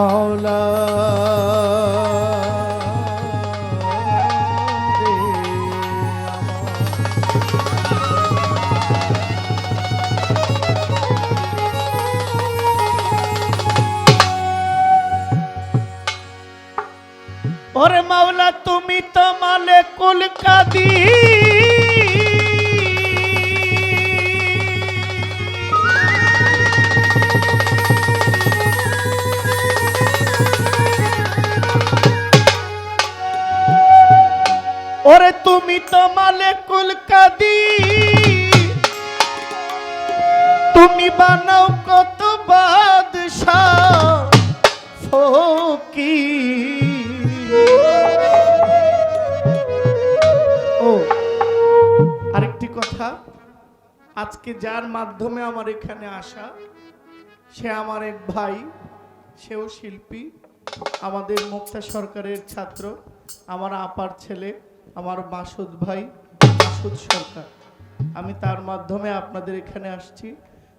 মাওলা। ওরে মাওলা তুমি তো মালে কুলকাদি ওরে তুমি তো মালে কুলকাদি তুমি বানাও কত বাদশাহ ফকির। ও, আরেকটি কথা। আজকে যার মাধ্যমে আমার এখানে আসা, সে আমার এক ভাই, সেও শিল্পী, আমাদের মুক্তা সরকারের ছাত্র, আমার আপার ছেলে। আমার মাসুদ ভাই, মাসুদ সরকার। আমি তার মাধ্যমে আপনাদের এখানে আসছি।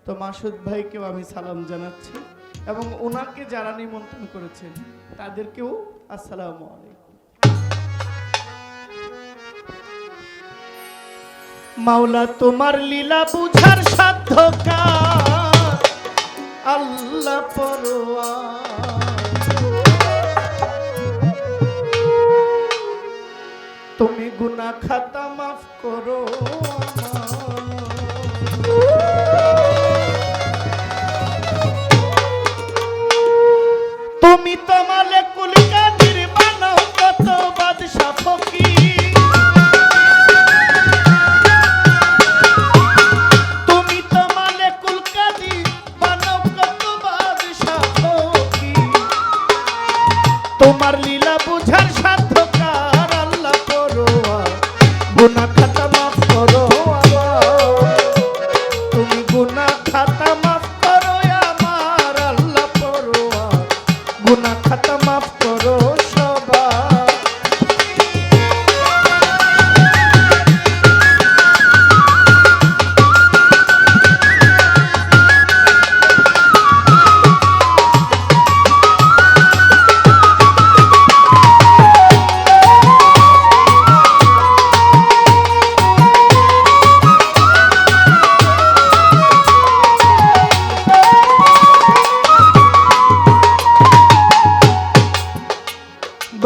তো মাসুদ ভাইকেও আমি সালাম জানাচ্ছি এবং ওনাকে যারা নিমন্ত্রণ করেছেন, তাদেরকেও আসসালামু মাওলা, তোমার লীলা বুঝার সাধ্য কার? আল্লাহ পরোয়া। তুমি গুনা খাতা মাফ করো। তুমি তোমালে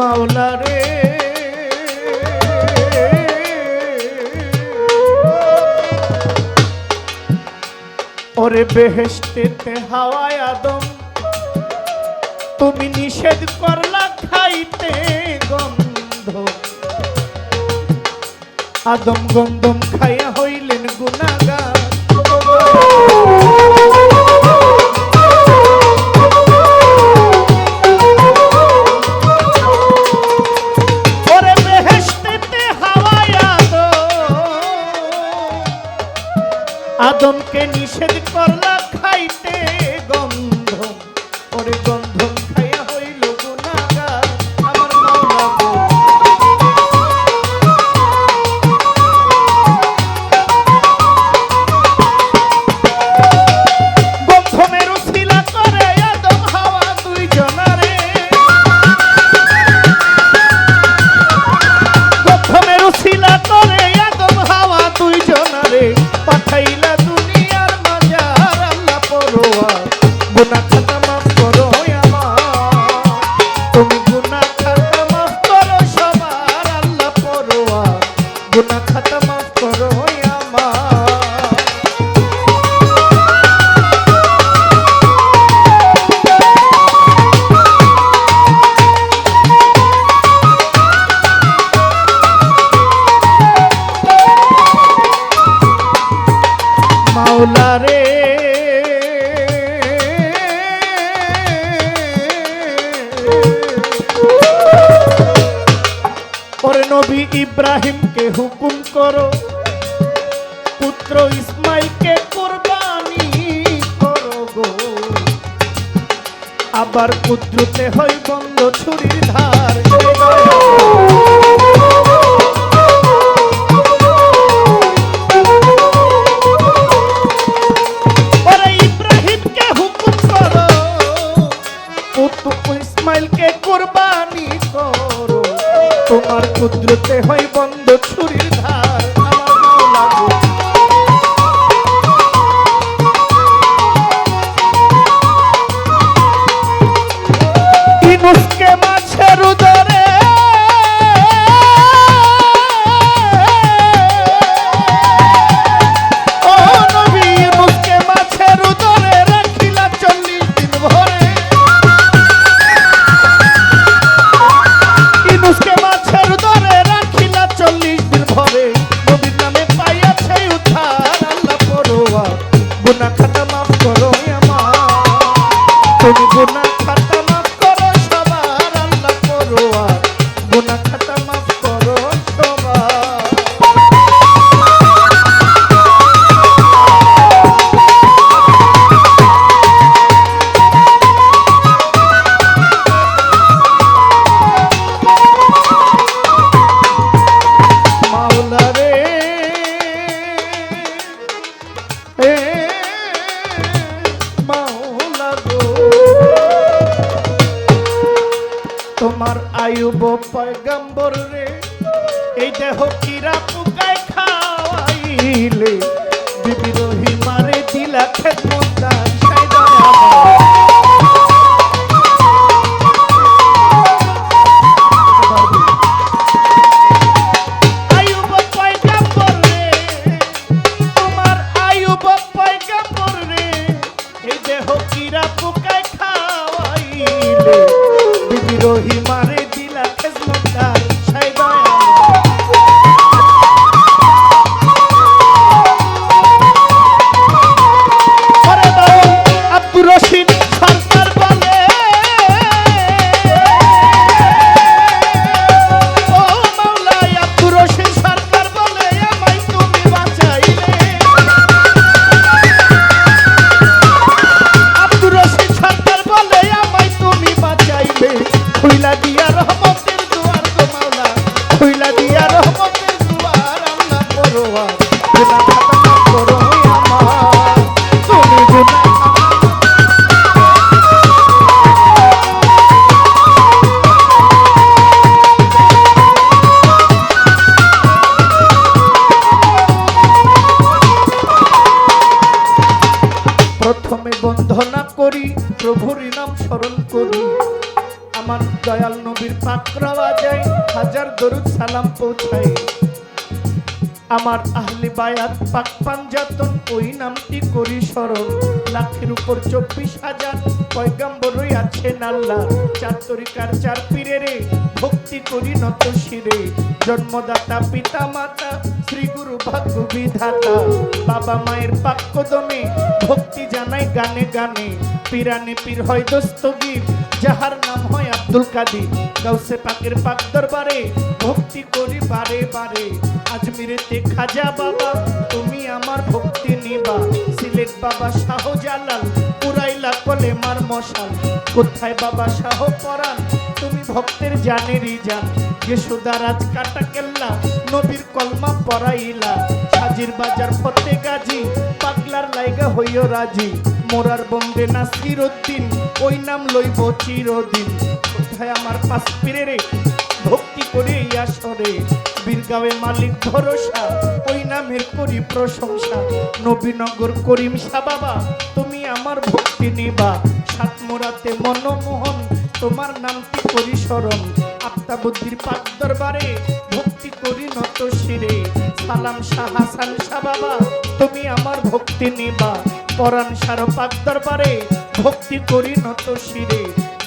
বাউলা রে। ওরে বেহেস্টেতে হাওয়ায় আদম তুমি নিষেধ করলা খাইতে গন্ধ। আদম গন্ধম খাইয়া নবী ইব্রাহিমকে হুকুম করো। পুত্র ইসমাইলকে কোরবানি করো গো। আবার পুত্রতে হই বন্ধ ছুরির ধার ইব্রাহিমকে হুকুম করো। তোমার কুদ্রতে হয় বন্ধ ছুরির আমার। প্রথমে বন্ধনা করি, প্রভুর নাম স্মরণ আমার দয়াল নবীর পাকড়াওয়া যায় হাজার দরুদ সালাম পৌঁছায় আমার আহলি বায়াত পাক পাঞ্জাতন ওই নামটি করি স্মরণ। লাখের উপর চব্বিশ হাজার পয়গাম্বরই আছেন আল্লাহ। চার চার পীরেরে ভক্তি করি নত শিরে। জন্মদাতা পিতা মাতা শ্রী গুরু ভাগ্য বিধাতা। বাবা মায়ের পাক্যদমে ভক্তি জানাই গানে গানে। পিরানে পীর হয় দস্তগীর, যাহার নাম হয় আব্দুল কাদির। গাউসে পাকের পাক দরবারে ভক্তি করি বারে বারে। আজমিরেতে খাজা বাবা, তুমি আমার ভক্তি নিবা। সিলেট বাবা শাহজালাল কলে মার মশাল, কোথায় বাবা শাহ পরাণ? তুমি ভক্তের জানেরই জান। যশোদারাজ কাটা কেল্লা, নবীর কলমা পরাইলা। সাজির বাজার ফতে গাজী, পাগলার লাইগা হইও রাজি। মোরার বন্দে নাসির উদ্দিন, ওই নাম লইব চিরদিন। কোথায় আমার পাশ ফিরে রে ভক্তি করে আসরে। বীরগাঁওয়ে মালিক ভরসা, ওই নামের করি প্রশংসা। নবীনগর করিম শাহ বাবা আমার ভক্তি নিবা। সাতমোরাতে মনমোহন, তোমার নামটি করি স্মরণ আত্মাবুদ্ধির পাক দরবারে ভক্তি করি নত শিরে। সালাম শাহ হাসান শাহ বাবা, তুমি আমার ভক্তি নিবা। পরাণ সার পাক দরবারে ভক্তি করি নত শিরে।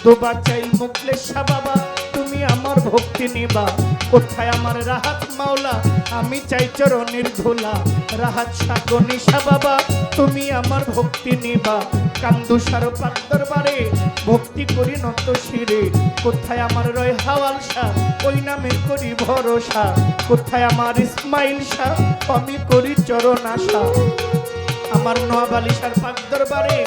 দোবা চাই মুকলেশ শাহ বাবা, তুমি আমার ভক্তি নিবা। কোথায় আমার রাহাত মাওলা? আমি চাই চরণের ধোলা। রাহাত সাগনি শাহ বাবা, তুমি আমার ভক্তি নিবা। কান্দুসার পাক দরবারে, ভক্তি করি নত শিরে। কোথায় আমার রয় হাওয়াল শাহ ওই নামে করি ভরসা। কোথায় আমার ইসমাইল শাহ আমি করি চরণ আশা। আমার নোয়াবালিশার পাক দরবারে,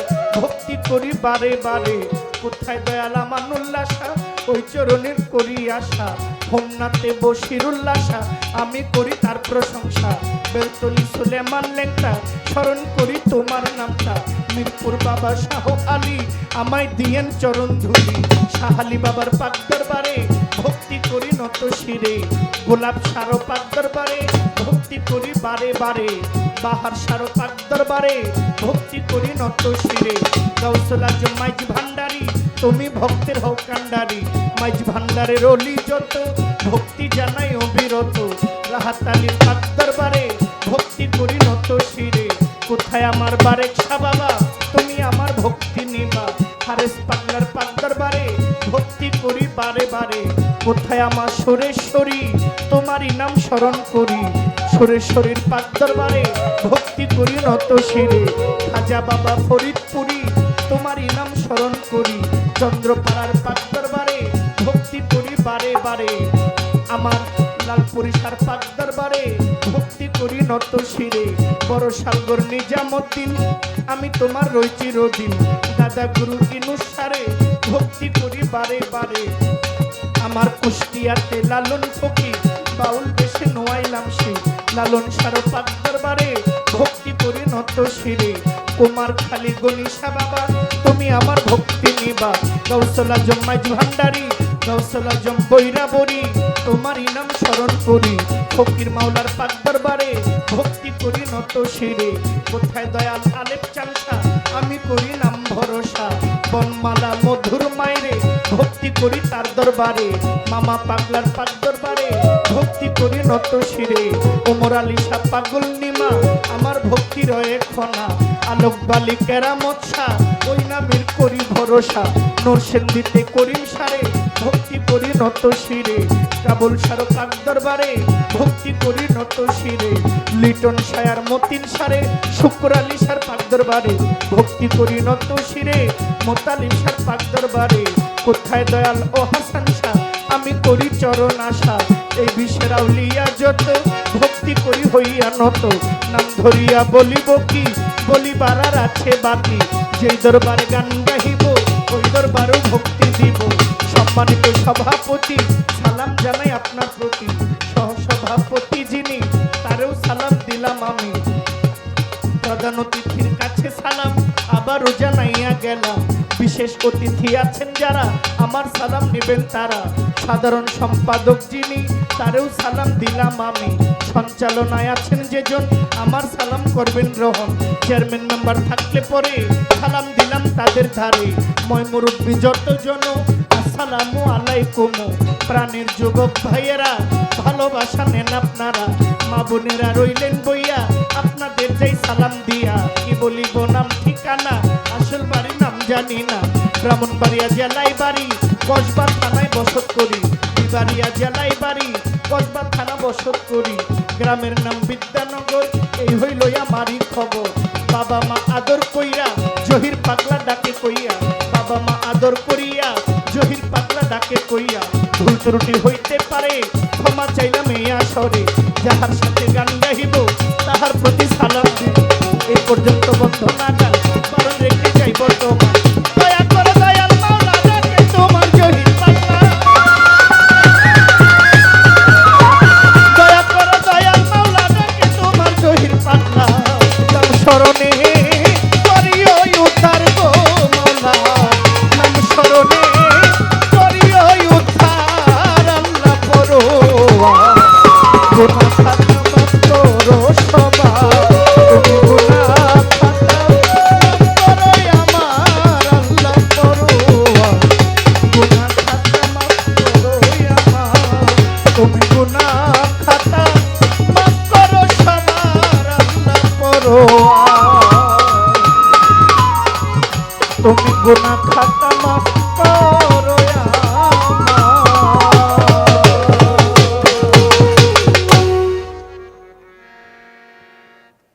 ভক্তি করি বারে বারে। কোথায় দয়াল আমার উল্লাসা ওই চরণের করি আশা। হোমনাথে বসির উল্লাসা আমি করি তার প্রশংসা। বেলতলি সুলেমান লেংটা, স্মরণ করি তোমার নামটা। মিরপুর বাবা শাহ আলী, আমায় দিয়েন চরণ ধুলি। শাহালি বাবার পাক দরবারে ভক্তি করি নত শিরে। গোলাপ সারো পাক দরবারে ভক্তি করি বারে বারে। বাহার সারো পাক দরবারে ভক্তি করি নত শিরে। গৌসলা মাইজ ভান্ডারি তুমি ভক্তের হও কান্ডারি মাইজ ভান্ডারের অলি যত। ভক্তি জানাই অবিরত রাহাতালির পাক দরবারে, ভক্তি করি নত শিরে। কোথায় আমার বারে শাহ বাবা? তুমি আমার ভক্তি নিবা। হারেস পাগলার পাক দরবারে, ভক্তি করি বারে বারে। কোথায় আমার সুরেশ্বরী? তোমারই নাম স্মরণ করি। সুরেশ্বরীর পাক দরবারে, ভক্তি করি নত শিরে। খাজা বাবা ফরিদপুরি, তোমারই নাম স্মরণ করি। চন্দ্রপাড়ার পাক দরবারে ভক্তি করি বারে বারে আমার লালপুরিসার পাক দরবারে ভক্তি করি নত শিরে বড় সাগর নিজামুদ্দিন, আমি তোমার রয়েছি রদিন। দাদা গুরু ইনুসারে ভক্তি করি বারে বারে আমার কুষ্টিয়াতে লালন ফকির, বাউল বেশে নোয়াইলাম সে। লালন সার পাক দরবারে ভক্তি করি নত শিরে কুমার খালি গনিশা বাবা তুমি আমার ভক্তি নিবা। গৌসলা জম্মাইজ ভান্ডারি গৌসল আজম বৈরা বরি তোমারই নাম স্মরণ করি। ফকির মাওলার পাক দরবারে ভক্তি করি নত শিরে। কোথায় দয়াল আলেপ চাংসা আমি করি নাম ভরসা। বনমালা মধুর মাইরে ভক্তি করি তার দরবারে। মামা পাগলার পাক দরবারে ভক্তি করি নত শিরে। ওমর আলী শাহ পাগল নিমা, আমার ভক্তি রয়ে খনা। আলোক বালি কেরামত শাহ ওই নামের করি ভরসা। নরসেন্দিতে করিম সারে, ভক্তি করি নত শিরে। কাবুল কাক দরবারে, ভক্তি করি নত শিরে। লিটন সায়ার মতিন সারে, শুক্র আলী সার পাক দরবারে। ভক্তি করি নত শিরে, মোতালি সার পাক দরবারে। কোথায় দয়াল ও হাসান শাহ আমি করি চরণ আশা। এই বিশ্বের আউলিয়া যত, ভক্তি করি হইয়া নত। নাম ধরিয়া বলিব কি? বলিবার আছে বাকি। যেই দরবারে গান গাহিব, ওই দরবারও ভক্তি দিব। সম্মানিত সভাপতি, সালাম জানাই আপনার প্রতি। সহসভাপতি যিনি, তারেও সালাম দিলাম আমি। প্রধান অতিথির কাছে সালাম, আবারও জানাইয়া গেলাম। বিশেষ অতিথি আছেন যারা, আমার সালাম নেবেন তারা। সাধারণ সম্পাদক যিনি, তারেও সালাম দিলাম আমি। সঞ্চালনায় আছেন যেজন, আমার সালাম করবেন গ্রহণ। চেয়ারম্যান মেম্বার থাকলে পরে সালাম দিলাম তাদের ধারে। ময় মুরব্বী যতজন, আসসালামু আলাইকুম। প্রাণের যুবক ভাইয়েরা, ভালোবাসা নেন আপনারা। মা বোনেরা রইলেন বইয়া, আপনাদের যাই সালাম দিয়া। কি বলিব নাম ঠিকানা, আসল বাড়ির নাম জানি না। ব্রাহ্মণবাড়িয়া জেলায় বাড়ি কসবা থানায় বসত করি। বিবাড়িয়া জেলায় বাড়ি কসবা থানা বসত করি। গ্রামের নাম বিদ্যানগর, এই হইল আমারই খবর। বাবা মা আদর কইরা জহির পাগলা ডাকে কইয়া। বাবা মা আদর করিয়া জহির পাগলা ডাকে কইয়া। ভুল ত্রুটি হইতে পারে, ক্ষমা চাইলাম এই আসরে। যাহার সাথে গান গাহিব, তাহার প্রতি সালাম দিব। এই পর্যন্ত বন্ধ না